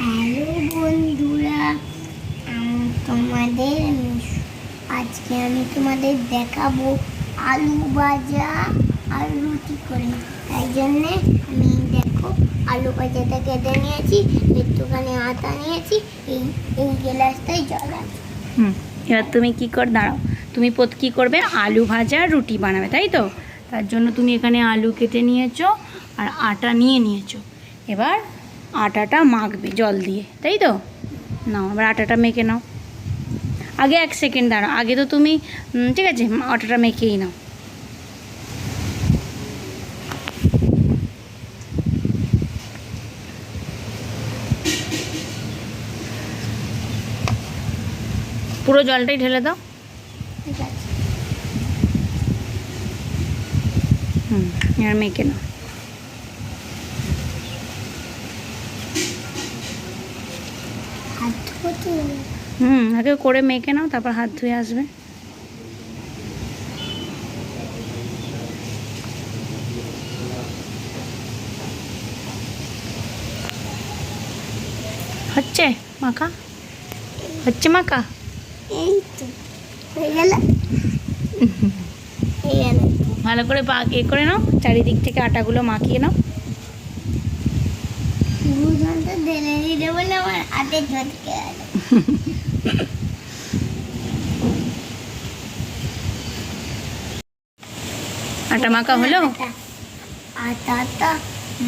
Hello বন্ধুরা তোমাদের আজকে আমি তোমাদের দেখাবো আলু ভাজা আর রুটি করে। তাই জন্যে আমি দেখো আলু ভাজাটা কেটে নিয়েছি, একটুখানি আটা নিয়েছি, এই এই গ্লাসটাই জল আছে। হুম, এবার তুমি কি কর, দাঁড়াও। তুমি পোত কী করবে? আলু ভাজা রুটি বানাবে, তাই তো? তার জন্য তুমি এখানে আলু কেটে নিয়েছো আর আটা নিয়ে নিয়েছো। এবার আটাটা মাখবে জল দিয়ে তাই তো? নাও এবার আটাটা মেখে নাও। আগে এক সেকেন্ড দাঁড়াও আগে তো তুমি ঠিক আছে আটাটা মেখেই নাও। পুরো জলটাই ঢেলে দাও। ঠিক হুম এবার মেখে নাও হাত ধুতে হুম আগে করে মেখে নাও তারপর হাত ধুয়ে আসবে। হচ্ছে মাখা? হচ্ছে মাখা? এই তো হয়ে গেল। ভালো করে পা এ করে নাও চারিদিক থেকে আটাগুলো মাখিয়ে নাও দুজনটা ঢেলে দিতে বলে আমার হাতে ঝটকে গেল আটা মাখা হলো আটাটা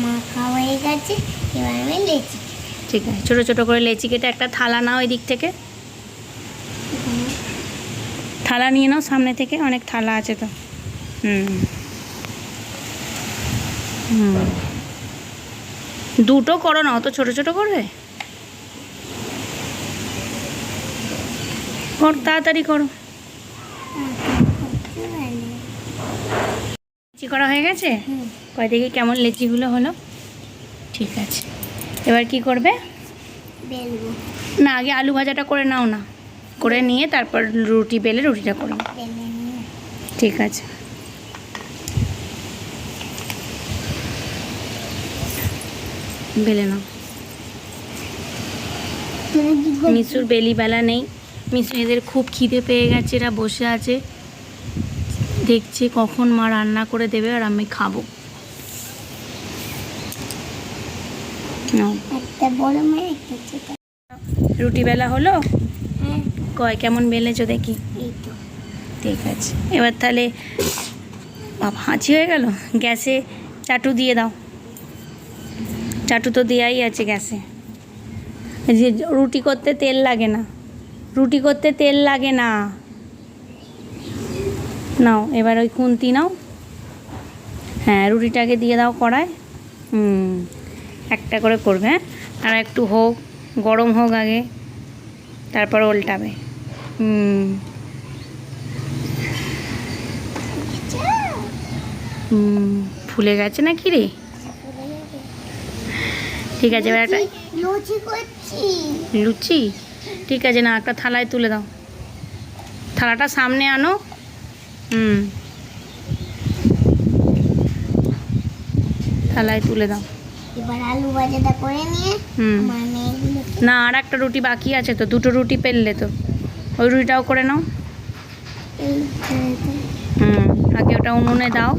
মাখা হয়ে গেছে এবার আমি লেচি ঠিক আছে ছোটো ছোটো করে লেচি কেটে একটা থালা নাও ওই দিক থেকে। থালা নিয়ে নাও সামনে থেকে অনেক থালা আছে তো। হুম। হুম। দুটো করো না অত ছোটো ছোটো করবে? কর তাড়াতাড়ি করো। লেচি করা হয়ে গেছে। কয় দেখি কেমন লেচিগুলো হলো। ঠিক আছে। এবার কি করবে? না আগে আলু ভাজাটা করে নাও না। করে নিয়ে তারপর রুটি বেলে রুটিটা করো ঠিক আছে। বেলে নাও মিশুর বেলি বেলা নেই। মিশু এদের খুব খিদে পেয়ে গেছে এরা বসে আছে। দেখছে কখন মা রান্না করে দেবে আর আমি খাব। রুটি বেলা হলো? হ্যাঁ। কয় কেমন বেলেছো দেখি? ঠিক আছে। এবার তাহলে বাবা হাঁচি হয়ে গেল? গ্যাসে চাটু দিয়ে দাও। চাটু তো দেওয়াই আছে গ্যাসে। যে রুটি করতে তেল লাগে না। রুটি করতে তেল লাগে না। নাও, এবার ওই খুন্তি নাও। হ্যাঁ রুটিটাকে দিয়ে দাও কড়ায় হুম, একটা করে করবে হ্যাঁ? আর একটু হোক, গরম হোক আগে, তারপর উল্টাবে হুম। ফুলে গেছে না কি রে? ঠিক আছে এবার একটা লুচি করছি। লুচি? ঠিক আছে না একটা থালায় তুলে দাও। থালাটা সামনে আনো। হুম। থালায় তুলে দাও। এবার আলু ভাজাটা করে নিয়ে হুম। না আর একটা রুটি বাকি আছে তো দুটো রুটি পেললে তো। ওই রুটিটাও করে নাও। হুম আগে ওটা উনুনে দাও।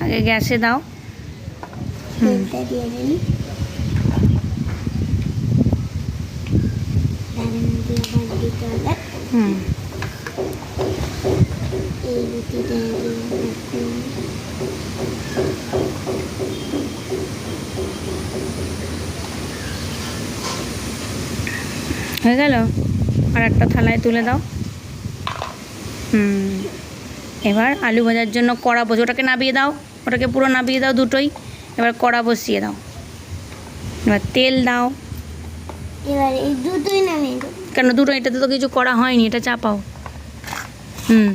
আগে গ্যাসে দাও। হুম। হয়ে গেল? আর একটা থালায় তুলে দাও। হুম। এবার আলু ভাজার জন্য কড়া বসে, ওটাকে নাবিয়ে দাও। ওটাকে পুরো নাবিয়ে দাও দুটোই। এবার কড়া বসিয়ে দাও। এবার তেল দাও। এবার এই দুটোই নামিয়ে দেবো। কেন দুটো? এটাতে তো কিছু করা হয়নি এটা চাপাও। হুম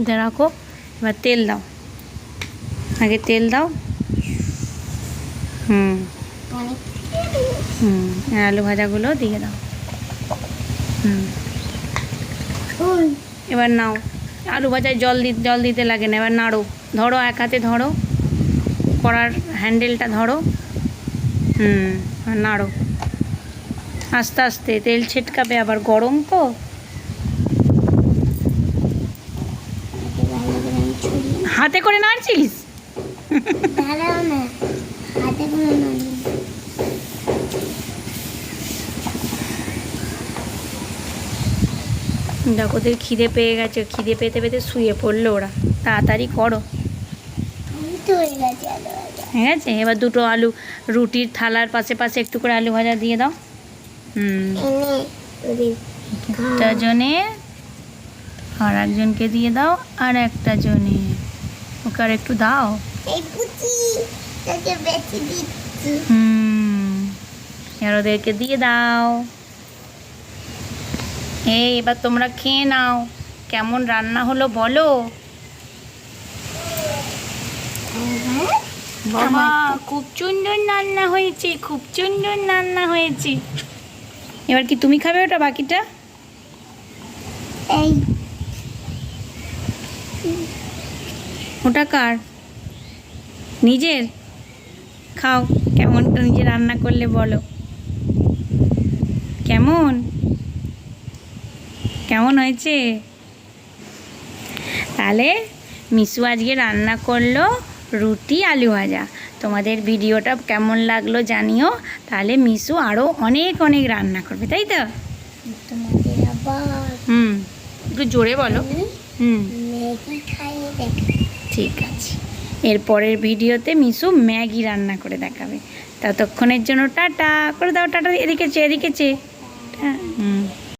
এটা রাখো এবার তেল দাও। আগে তেল দাও। হুম হুম আলু ভাজাগুলো দিয়ে দাও। হুম এবার নাও। আলু ভাজায় জল দি জল দিতে লাগে না এবার নাড়ো। ধরো এক হাতে ধরো কড়ার হ্যান্ডেলটা ধরো। হুম নাড়ো। আস্তে আস্তে তেল ছিটকাবে, আবার গরম তো। হাতে করে নাড়ছিস? দেখো, ওদের খিদে পেয়ে গেছে, খিদে পেতে পেতে শুয়ে পড়ল ওরা। তাড়াতাড়ি করো। ঠিক আছে, এবার দুটো আলু, রুটির থালার পাশে পাশে একটু করে আলু ভাজা দিয়ে দাও। একটা জনে আর একজনকে দিয়ে দাও আর একটা জনে। ওকে আর একটু দাও। হুম আর ওদেরকে দিয়ে দাও। এই এবার তোমরা খেয়ে নাও। কেমন রান্না হলো বলো। বাবা খুব সুন্দর রান্না হয়েছে খুব সুন্দর রান্না হয়েছে। এবার কি তুমি খাবে ওটা বাকিটা? এই। ওটা কার? নিজের? খাও কেমন নিজে রান্না করলে বলো। কেমন? কেমন হয়েছে? তাহলে মিশু আজকে রান্না করল রুটি আলু ভাজা। তোমাদের ভিডিওটা কেমন লাগল জানিও। তাহলে মিশু আরও অনেক অনেক রান্না করবে তাই তো? হুম একটু জোরে বলো। হুম। ঠিক আছে। এর পরের ভিডিওতে মিশু ম্যাগি রান্না করে দেখাবে। ততক্ষণের জন্য টাটা। করে দাও টাটা এদিকে চেয়ে এদিকে চে